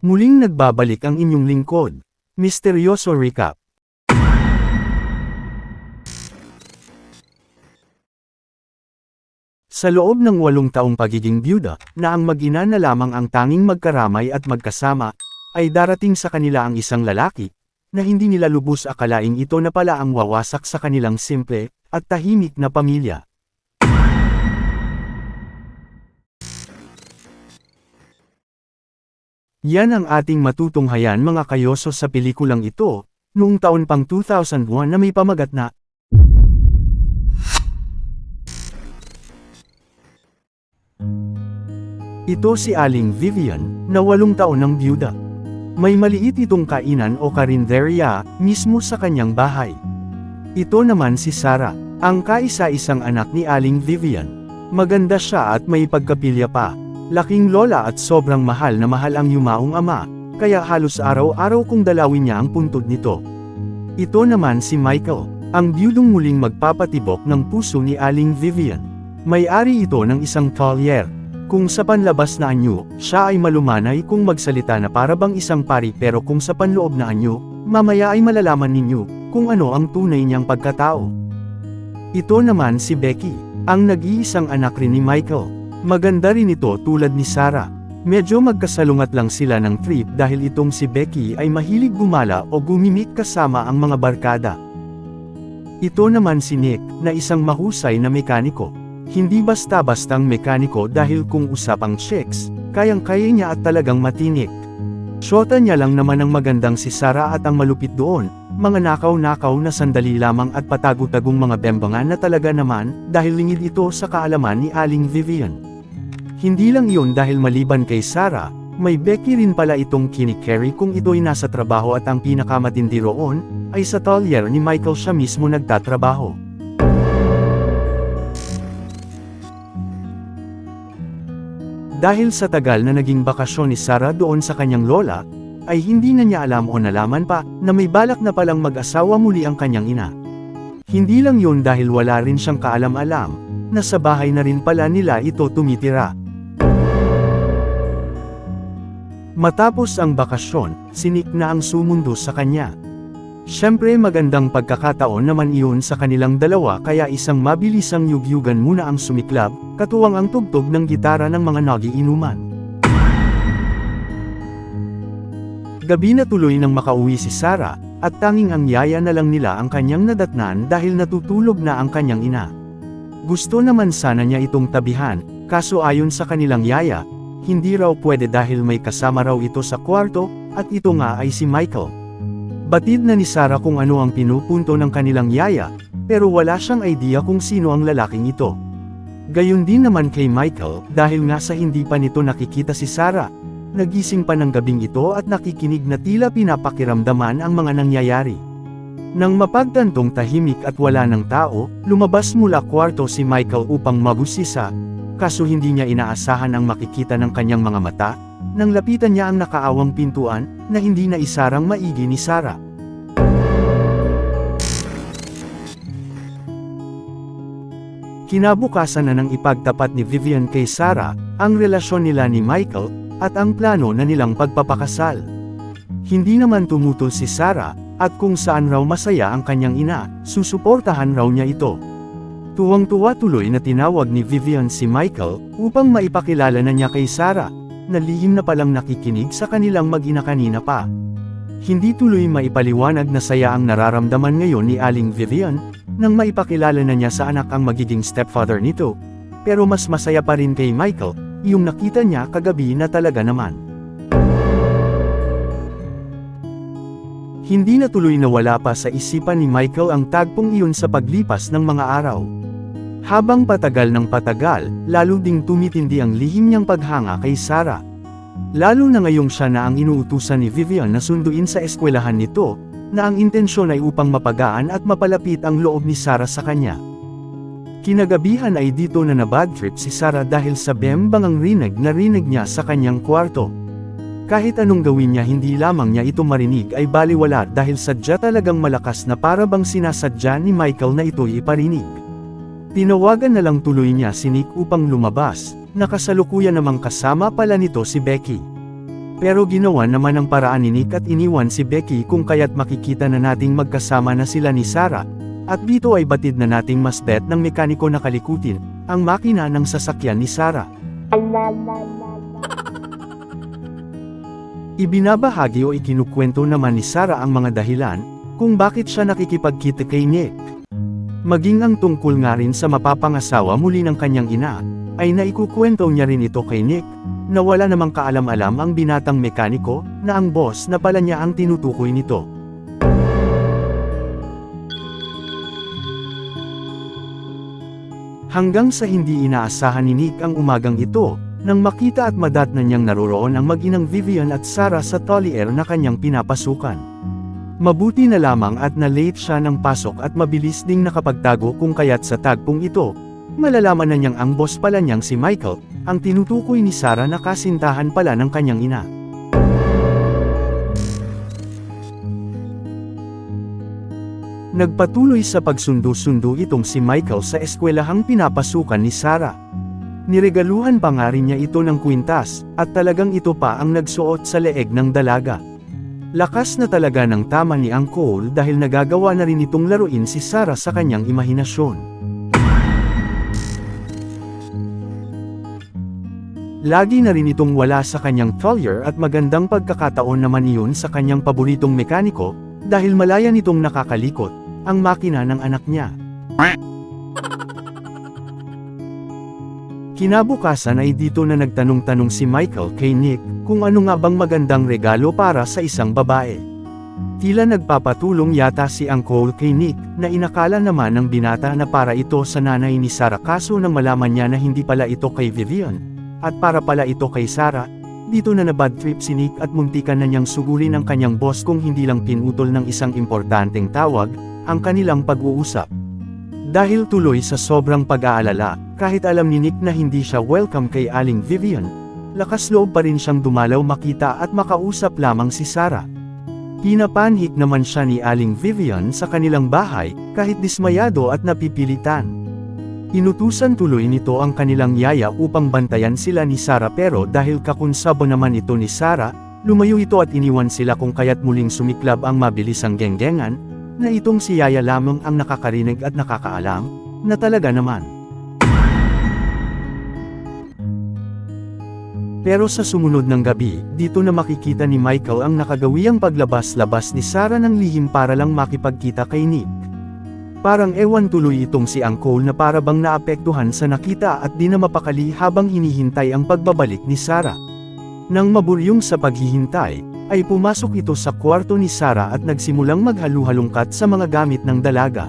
Muling nagbabalik ang inyong lingkod. Misteryoso Recap. Sa loob ng walong taong pagiging byuda, na ang mag-ina na lamang ang tanging magkaramay at magkasama, ay darating sa kanila ang isang lalaki, na hindi nila lubos akalaing ito na pala ang wawasak sa kanilang simple, at tahimik na pamilya. Yan ang ating matutunghayan mga kayoso sa pelikulang ito, noong taon pang 2001 na may pamagat na, Ito si Aling Vivian, na walong taon ng byuda. May maliit itong kainan o karinderya, mismo sa kanyang bahay. Ito naman si Sarah, ang kaisa-isang anak ni Aling Vivian. Maganda siya at may pagkapilya pa. Laking lola at sobrang mahal na mahal ang yumaong ama, kaya halos araw-araw kong dalawin niya ang puntod nito. Ito naman si Michael, ang byudong muling magpapatibok ng puso ni Aling Vivian. May-ari ito ng isang collier, kung sa panlabas na anyo, siya ay malumanay kung magsalita na para bang isang pari pero kung sa panloob na anyo, mamaya ay malalaman ninyo kung ano ang tunay niyang pagkatao. Ito naman si Becky, ang nag-iisang anak rin ni Michael. Maganda rin ito tulad ni Sarah. Medyo magkasalungat lang sila ng trip dahil itong si Becky ay mahilig gumala o gumimik kasama ang mga barkada. Ito naman si Nick, na isang mahusay na mekaniko. Hindi basta-bastang mekaniko dahil kung usapang chicks, kayang-kaya niya at talagang matinik. Shota niya lang naman ang magandang si Sarah at ang malupit doon, mga nakaw-nakaw na sandali lamang at patagutagong mga bembangan na talaga naman, dahil lingid ito sa kaalaman ni Aling Vivian. Hindi lang iyon dahil maliban kay Sarah, may Becky rin pala itong kinikerry kung ito'y nasa trabaho at ang pinakamatindi roon, ay sa talyer ni Michael siya mismo nagtatrabaho. Dahil sa tagal na naging bakasyon ni Sarah doon sa kanyang lola, ay hindi na niya alam o nalaman pa, na may balak na palang mag-asawa muli ang kanyang ina. Hindi lang yun dahil wala rin siyang kaalam-alam, na sa bahay na rin pala nila ito tumitira. Matapos ang bakasyon, sinik na ang sumundo sa kanya. Siyempre magandang pagkakataon naman iyon sa kanilang dalawa kaya isang mabilisang yugyugan muna ang sumiklab, katuwang ang tugtog ng gitara ng mga nagiinuman. Gabi na tuloy nang makauwi si Sarah, at tanging ang yaya na lang nila ang kanyang nadatnan dahil natutulog na ang kanyang ina. Gusto naman sana niya itong tabihan, kaso ayon sa kanilang yaya, hindi raw pwede dahil may kasama raw ito sa kwarto, at ito nga ay si Michael. Batid na ni Sarah kung ano ang pinupunto ng kanilang yaya, pero wala siyang idea kung sino ang lalaking ito. Gayon din naman kay Michael, dahil nga sa hindi pa nito nakikita si Sarah. Nagising pa ng gabing ito at nakikinig na tila pinapakiramdaman ang mga nangyayari. Nang mapagtantong tahimik at wala ng tao, lumabas mula kwarto si Michael upang mabusisa, kaso hindi niya inaasahan ang makikita ng kanyang mga mata, nang lapitan niya ang nakaawang pintuan, na hindi na isarang maigi ni Sarah. Kinabukasan na nang ipagtapat ni Vivian kay Sarah, ang relasyon nila ni Michael, at ang plano na nilang pagpapakasal. Hindi naman tumutol si Sarah, at kung saan raw masaya ang kanyang ina, susuportahan raw niya ito. Tuwang-tuwa tuloy na tinawag ni Vivian si Michael, upang maipakilala na niya kay Sarah, na lihim na palang nakikinig sa kanilang mag-ina kanina pa. Hindi tuloy maipaliwanag na saya ang nararamdaman ngayon ni Aling Vivian, nang maipakilala na niya sa anak ang magiging stepfather nito. Pero mas masaya pa rin kay Michael, yung nakita niya kagabi na talaga naman. Hindi na tuloy na wala pa sa isipan ni Michael ang tagpong iyon sa paglipas ng mga araw. Habang patagal ng patagal, lalo ding tumitindi ang lihim niyang paghanga kay Sarah. Lalo na ngayong siya na ang inuutusan ni Vivian na sunduin sa eskwelahan nito, na ang intensyon ay upang mapagaan at mapalapit ang loob ni Sarah sa kanya. Kinagabihan ay dito na nabad trip si Sarah dahil sa bembangang rinig na rinig niya sa kanyang kwarto. Kahit anong gawin niya hindi lamang niya ito marinig ay baliwala dahil sadya talagang malakas na para bang sinasadya ni Michael na ito'y iparinig. Tinawagan na lang tuloy niya si Nick upang lumabas, nakasalukuyan namang kasama pala nito si Becky. Pero ginawa naman ang paraan ni Nick at iniwan si Becky kung kaya't makikita na nating magkasama na sila ni Sarah, at dito ay batid na nating mas bet ng mekaniko na kalikutin, ang makina ng sasakyan ni Sarah. Ibinabahagi o ikinukwento naman ni Sarah ang mga dahilan, kung bakit siya nakikipagkita kay Nick. Maging ang tungkol nga rin sa mapapangasawa muli ng kanyang ina, ay naikukwento niya rin ito kay Nick, na wala namang kaalam-alam ang binatang mekaniko, na ang boss na pala niya ang tinutukoy nito. Hanggang sa hindi inaasahan ni Nick ang umagang ito, nang makita at madatnan niyang naroroon ang mag-inang Vivian at Sarah sa Tollier na kanyang pinapasukan. Mabuti na lamang at na-late siya ng pasok at mabilis ding nakapagtago kung kaya't sa tagpong ito, malalaman na niyang ang boss pala niyang si Michael, ang tinutukoy ni Sarah na kasintahan pala ng kanyang ina. Nagpatuloy sa pagsundo-sundo itong si Michael sa eskwelahang pinapasukan ni Sarah. Niregaluhan pa nga rin niya ito ng kwintas, at talagang ito pa ang nagsuot sa leeg ng dalaga. Lakas na talaga ng tama ni Ang Cole dahil nagagawa na rin itong laruin si Sarah sa kanyang imahinasyon. Lagi na rin itong wala sa kanyang collier at magandang pagkakataon naman iyon sa kanyang paboritong mekaniko, dahil malaya nitong nakakalikot, ang makina ng anak niya. Kinabukasan ay dito na nagtanong-tanong si Michael kay Nick, kung ano nga bang magandang regalo para sa isang babae. Tila nagpapatulong yata si Uncle kay Nick, na inakala naman ng binata na para ito sa nanay ni Sarah kaso nang malaman niya na hindi pala ito kay Vivian, at para pala ito kay Sarah, dito na nabad trip si Nick at muntikan na niyang sugulin ang kanyang boss kung hindi lang pinutol ng isang importanteng tawag, ang kanilang pag-uusap. Dahil tuloy sa sobrang pag-aalala, kahit alam ni Nick na hindi siya welcome kay Aling Vivian, lakas loob pa rin siyang dumalaw makita at makausap lamang si Sarah. Pinapanhik naman siya ni Aling Vivian sa kanilang bahay, kahit dismayado at napipilitan. Inutusan tuloy nito ang kanilang yaya upang bantayan sila ni Sarah pero dahil kakunsabo naman ito ni Sarah, lumayo ito at iniwan sila kung kaya't muling sumiklab ang mabilisang genggengan, na itong si yaya lamang ang nakakarinig at nakakaalam, na talaga naman. Pero sa sumunod ng gabi, dito na makikita ni Michael ang nakagawiyang paglabas-labas ni Sarah ng lihim para lang makipagkita kay Nick. Parang ewan tuloy itong si Uncle na para bang naapektuhan sa nakita at di na mapakali habang hinihintay ang pagbabalik ni Sarah. Nang maburyong sa paghihintay, ay pumasok ito sa kwarto ni Sarah at nagsimulang maghaluhalungkat sa mga gamit ng dalaga.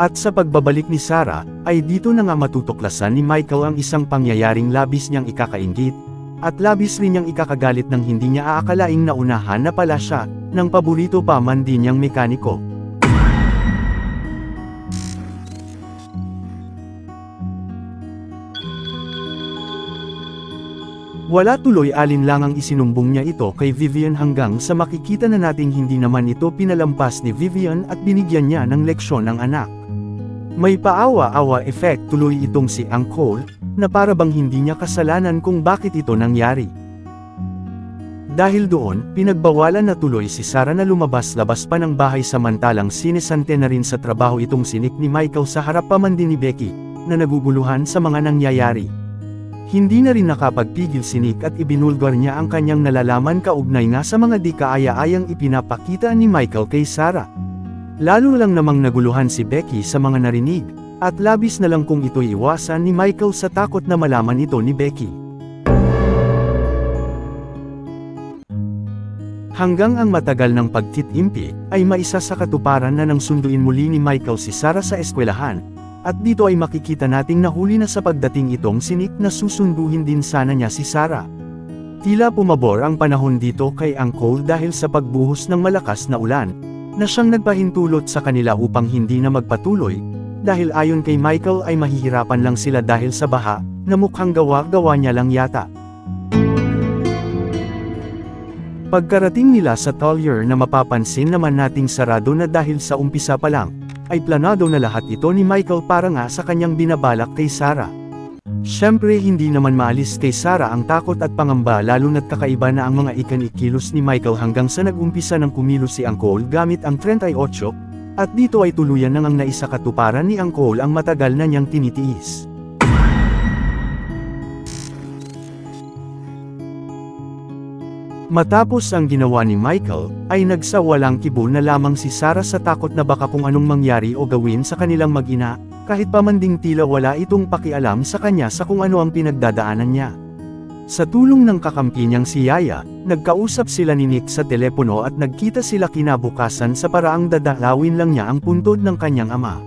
At sa pagbabalik ni Sarah, ay dito na nga matutuklasan ni Michael ang isang pangyayaring labis niyang ikakaingit, at labis rin niyang ikakagalit ng hindi niya aakalaing naunahan na pala siya, ng paborito pa man din niyang mekaniko. Wala tuloy alin lang ang isinumbong niya ito kay Vivian hanggang sa makikita na nating hindi naman ito pinalampas ni Vivian at binigyan niya ng leksyon ng anak. May paawa-awa effect tuloy itong si Uncle, na para bang hindi niya kasalanan kung bakit ito nangyari. Dahil doon, pinagbawalan na tuloy si Sarah na lumabas-labas pa ng bahay samantalang sinesante na rin sa trabaho itong sinik ni Michael sa harap pa man din ni Becky, na naguguluhan sa mga nangyayari. Hindi na rin nakapagpigil si Nick at ibinulgar niya ang kanyang nalalaman kaugnay nga sa mga di kaaya-ayang ipinapakita ni Michael kay Sarah. Lalo lang namang naguluhan si Becky sa mga narinig, at labis na lang kung ito'y iwasan ni Michael sa takot na malaman ito ni Becky. Hanggang ang matagal ng pagtitimpi, ay maisa sa katuparan na nang sunduin muli ni Michael si Sarah sa eskwelahan, at dito ay makikita nating nahuli na sa pagdating itong si Nick na susunduhin din sana niya si Sarah. Tila pumabor ang panahon dito kay Uncle dahil sa pagbuhos ng malakas na ulan, na siyang nagpahintulot sa kanila upang hindi na magpatuloy, dahil ayon kay Michael ay mahihirapan lang sila dahil sa baha, na mukhang gawa-gawa niya lang yata. Pagkarating nila sa Tollier na mapapansin naman nating sarado na dahil sa umpisa pa lang, ay planado na lahat ito ni Michael para nga sa kanyang binabalak kay Sarah. Siyempre hindi naman maalis kay Sarah ang takot at pangamba lalo na't kakaiba na ang mga ikanikilos ni Michael hanggang sa nag-umpisa ng kumilos si Uncle gamit ang 38, at dito ay tuluyan nang ang naisakatuparan ni Uncle ang matagal na niyang tinitiis. Matapos ang ginawa ni Michael, ay nagsawalang kibol na lamang si Sarah sa takot na baka kung anong mangyari o gawin sa kanilang mag-ina, kahit pamanding tila wala itong pakialam sa kanya sa kung ano ang pinagdadaanan niya. Sa tulong ng kakampi niyang si Yaya, nagkausap sila ni Nick sa telepono at nagkita sila kinabukasan sa paraang dadalawin lang niya ang puntod ng kanyang ama.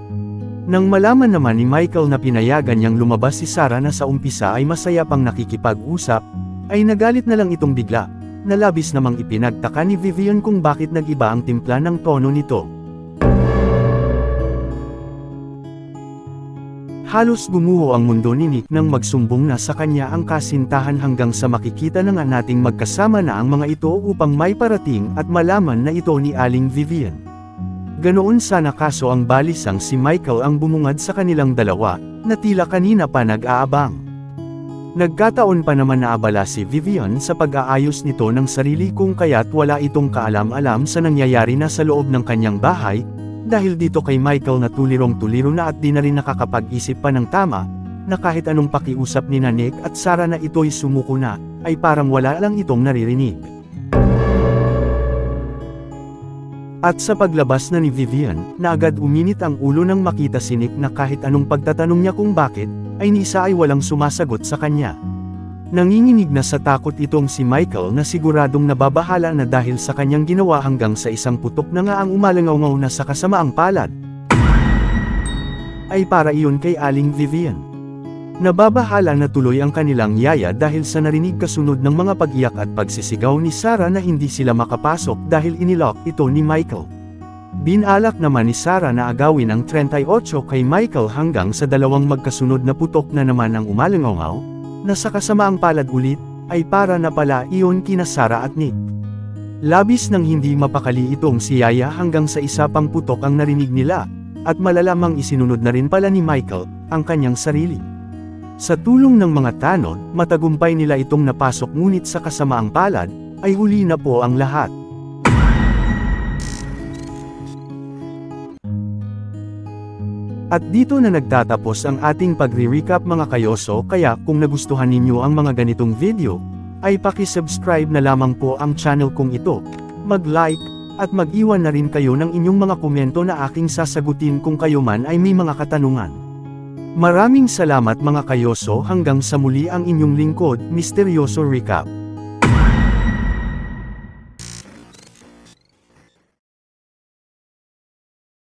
Nang malaman naman ni Michael na pinayagan niyang lumabas si Sarah na sa umpisa ay masaya pang nakikipag-usap, ay nagalit na lang itong bigla, na labis namang ipinagtaka ni Vivian kung bakit nag-iba ang timpla ng tono nito. Halos gumuho ang mundo ni Nick nang magsumbong na sa kanya ang kasintahan hanggang sa makikita na nga nating magkasama na ang mga ito upang may parating at malaman na ito ni Aling Vivian. Ganoon sana kaso ang balisang si Michael ang bumungad sa kanilang dalawa, na tila kanina pa nag-aabang. Nagkataon pa naman na abala si Vivian sa pag-aayos nito ng sarili kung kaya't wala itong kaalam-alam sa nangyayari na sa loob ng kanyang bahay, dahil dito kay Michael na tulirong-tuliro na at di na rin nakakapag-isip pa ng tama, na kahit anong pakiusap ni Nick at Sarah na ito'y sumuko na, ay parang wala lang itong naririnig. At sa paglabas na ni Vivian, na agad uminit ang ulo nang makita si Nick na kahit anong pagtatanong niya kung bakit, ay ni isa ay walang sumasagot sa kanya. Nanginginig na sa takot itong si Michael na siguradong nababahala na dahil sa kanyang ginawa hanggang sa isang putok na nga ang umalangaw na sa kasamaang palad. Ay para iyon kay Aling Vivian. Nababahala na tuloy ang kanilang yaya dahil sa narinig kasunod ng mga pag-iyak at pagsisigaw ni Sarah na hindi sila makapasok dahil inilock ito ni Michael. Binalak naman ni Sarah na agawin ang 38 kay Michael hanggang sa dalawang magkasunod na putok na naman ang umalangaw, na sa kasamaang palad ulit, ay para na pala iyon kina Sarah at Nick. Labis nang hindi mapakali itong si Yaya hanggang sa isa pang putok ang narinig nila, at malalamang isinunod na rin pala ni Michael, ang kanyang sarili. Sa tulong ng mga tanod, matagumpay nila itong napasok ngunit sa kasamaang palad, ay huli na po ang lahat. At dito na nagtatapos ang ating pagre-recap mga kayoso kaya kung nagustuhan ninyo ang mga ganitong video, ay pakisubscribe na lamang po ang channel kong ito, mag-like, at mag-iwan na rin kayo ng inyong mga komento na aking sasagutin kung kayo man ay may mga katanungan. Maraming salamat mga kayoso hanggang sa muli ang inyong lingkod, Misteryoso Recap.